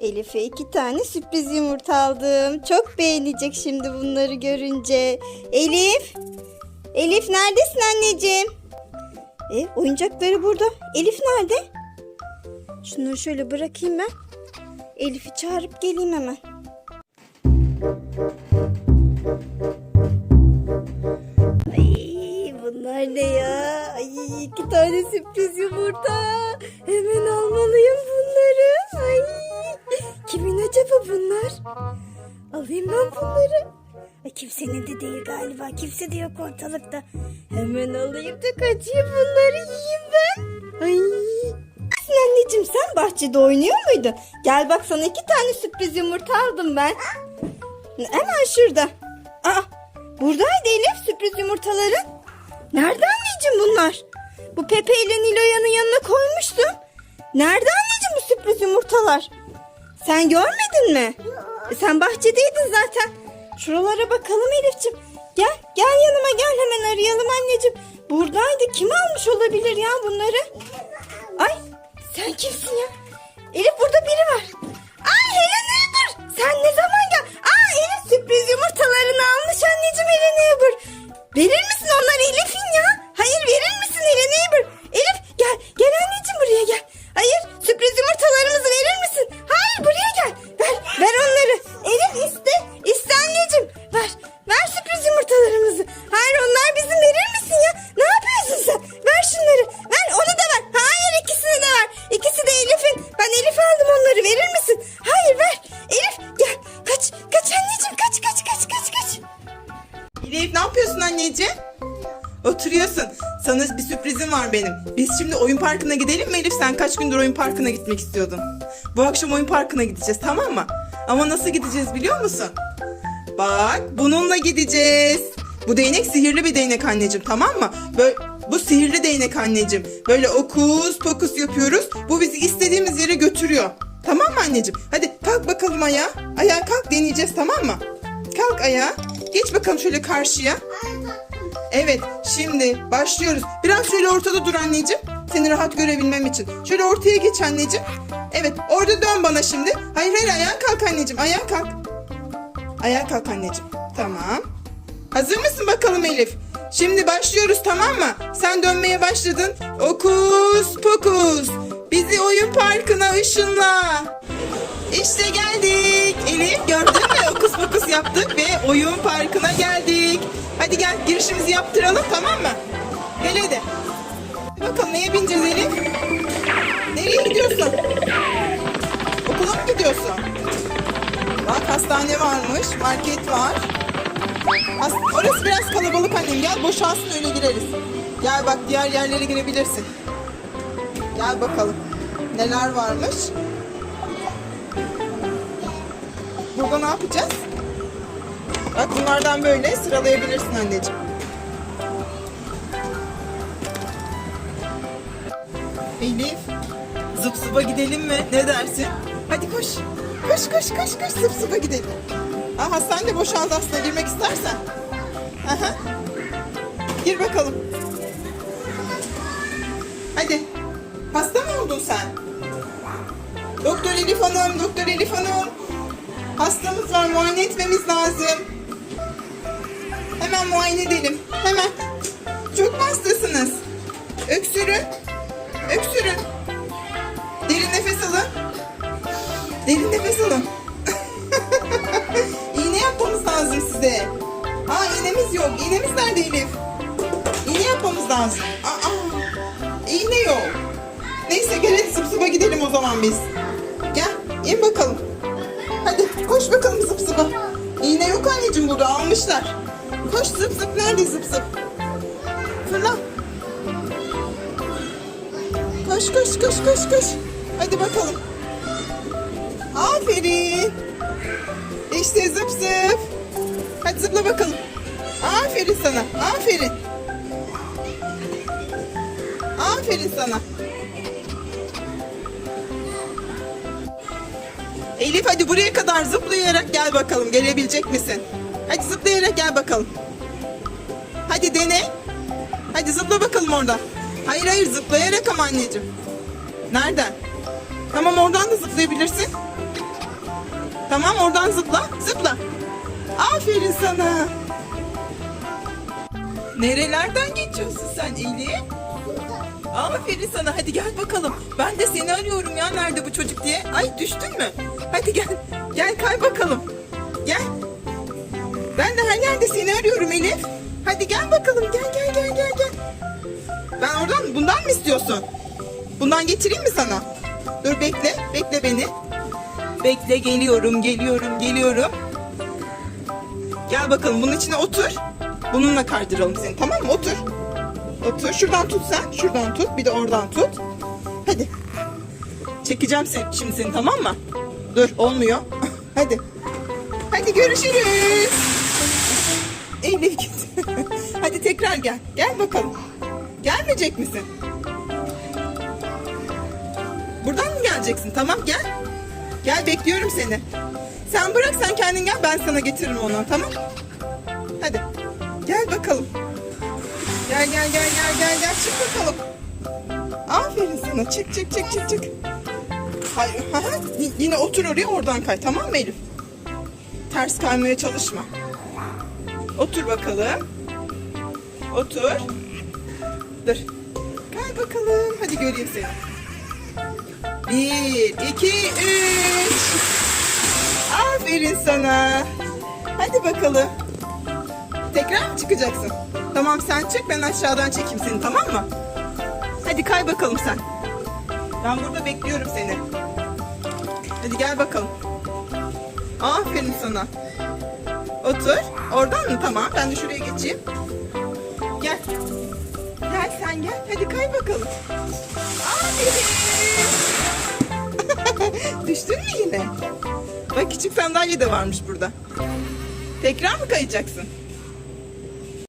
Elif'e iki tane sürpriz yumurta aldım. Çok beğenecek şimdi bunları görünce. Elif! Elif neredesin anneciğim? E, oyuncakları burada. Elif nerede? Şunları şöyle bırakayım ben. Elif'i çağırıp geleyim hemen. Ay bunlar ne ya? Ay iki tane sürpriz yumurta. Hemen almalıyım bunları. Kimin acaba bunlar? Alayım ben bunları. Ay, kimsenin de değil galiba. Kimse de yok ortalıkta. Hemen alayım da kaçayım bunları yiyeyim ben. Ay. Sen anneciğim sen bahçede oynuyor muydun? Gel bak sana iki tane sürpriz yumurta aldım ben. Hemen şurada. Aa, buradaydı Elif sürpriz yumurtaların. Nerede anneciğim bunlar? Bu Pepe ile Nilo'yanın yanına koymuştum. Nerede anneciğim bu sürpriz yumurtalar? Sen görmedin mi? Sen bahçedeydin zaten. Şuralara bakalım Elif'ciğim. Gel, gel yanıma gel hemen arayalım anneciğim. Buradaydı. Kim almış olabilir ya bunları? Ay, sen kimsin ya? Elif burada biri var. Ay Helen Neighbor. Sen ne zaman gel? Aa Elif sürpriz yumurtalarını almış anneciğim Helen Neighbor. Verir misin anneciğim? Oturuyorsun. Sana bir sürprizim var benim. Biz şimdi oyun parkına gidelim mi Elif? Sen kaç gündür oyun parkına gitmek istiyordun. Bu akşam oyun parkına gideceğiz tamam mı? Ama nasıl gideceğiz biliyor musun? Bak bununla gideceğiz. Bu değnek sihirli bir değnek anneciğim tamam mı? Böyle, bu sihirli değnek anneciğim. Böyle okus pokus yapıyoruz. Bu bizi istediğimiz yere götürüyor. Tamam mı anneciğim? Hadi kalk bakalım ayağa. Ayağa kalk deneyeceğiz tamam mı? Kalk ayağa. Geç bakalım şöyle karşıya. Evet, şimdi başlıyoruz. Biraz şöyle ortada dur anneciğim. Seni rahat görebilmem için. Şöyle ortaya geç anneciğim. Evet, orada dön bana şimdi. Hayır hayır ayağa kalk anneciğim. Ayağa kalk. Ayağa kalk anneciğim. Tamam. Hazır mısın bakalım Elif? Şimdi başlıyoruz tamam mı? Sen dönmeye başladın. Okus pokus. Bizi oyun parkına ışınla. İşte geldik. Elif gördün mü? Okus pokus yaptık ve oyun parkına geldik. Hadi gel girişimizi yaptıralım tamam mı? Gel hadi. Bakalım neye bineceğiz Elif? Nereye gidiyorsun? Okula mı gidiyorsun? Bak hastane varmış, market var. Has- Orası biraz kalabalık annem. Gel boşalsın öyle gireriz. Gel bak diğer yerlere girebilirsin. Gel bakalım. Neler varmış? Burada ne yapacağız? Bak bunlardan böyle sıralayabilirsin anneciğim. Elif, zıp zıpa gidelim mi? Ne dersin? Hadi koş. Koş koş koş koş zıp zıpa gidelim. Aa, hastane de boşaldı aslında girmek istersen. Aha. Gir bakalım. Hadi. Hasta mı oldun sen? Doktor Elif Hanım, Doktor Elif Hanım. Hastamız var, muayene etmemiz lazım. Hemen muayene edelim. Hemen. Çok hastasınız? Öksürün. Öksürün. Derin nefes alın. Derin nefes alın. İğne yapmamız lazım size. Aa iğnemiz yok. İğnemiz nerede Elif? İğne yapmamız lazım. Aa, iğne yok. Neyse gel hadi zıp zıpa gidelim o zaman biz. Koş bakalım zıp zıpa. İğne yok anneciğim burada almışlar. Koş zıp zıp nerede zıp zıp? Fırla. Koş koş koş koş koş. Hadi bakalım. Aferin. İşte zıp zıp. Hadi zıpla bakalım. Aferin sana. Aferin. Aferin sana. Elif hadi buraya kadar zıplayarak gel bakalım. Gelebilecek misin? Hadi zıplayarak gel bakalım. Hadi dene. Hadi zıpla bakalım orada. Hayır hayır zıplayarak ama anneciğim. Nereden? Tamam oradan da zıplayabilirsin. Tamam oradan zıpla. Zıpla. Aferin sana. Nerelerden geçiyorsun sen Elif? Aferin sana. Hadi gel bakalım. Ben de seni arıyorum ya. Nerede bu çocuk diye. Ay düştün mü? Hadi gel. Gel kay bakalım. Gel. Ben de her yerde seni arıyorum Elif. Hadi gel bakalım. Gel gel gel gel gel. Ben oradan bundan mı istiyorsun? Bundan getireyim mi sana? Dur bekle. Bekle beni. Bekle geliyorum geliyorum geliyorum. Gel bakalım bunun içine otur. Bununla kaydıralım seni tamam mı? Otur. Otur. Şuradan tut sen. Şuradan tut. Bir de oradan tut. Hadi. Çekeceğim seni, şimdi seni tamam mı? Dur olmuyor. Hadi. Hadi görüşürüz. Elif git. Hadi tekrar gel. Gel bakalım. Gelmeyecek misin? Buradan mı geleceksin? Tamam gel. Gel bekliyorum seni. Sen bırak sen kendin gel ben sana getiririm onu tamam? Hadi. Gel bakalım. Gel gel gel gel gel gel çık bakalım. Aferin sana çık çık çık çık çık. Hayır, yine otur oraya oradan kay tamam mı Elif? Ters kaymaya çalışma. Otur bakalım. Otur. Dur. Kay bakalım. Hadi göreyim seni. Bir, iki, üç. Aferin sana. Hadi bakalım. Tekrar mı çıkacaksın? Tamam sen çık ben aşağıdan çekeyim seni tamam mı? Hadi kay bakalım sen. Ben burada bekliyorum seni. Hadi gel bakalım. Aferin sana. Otur. Oradan mı? Tamam. Ben de şuraya geçeyim. Gel. Gel sen gel. Hadi kay bakalım. Aferin. Düştün mü yine? Bak küçük sandalye de varmış burada. Tekrar mı kayacaksın?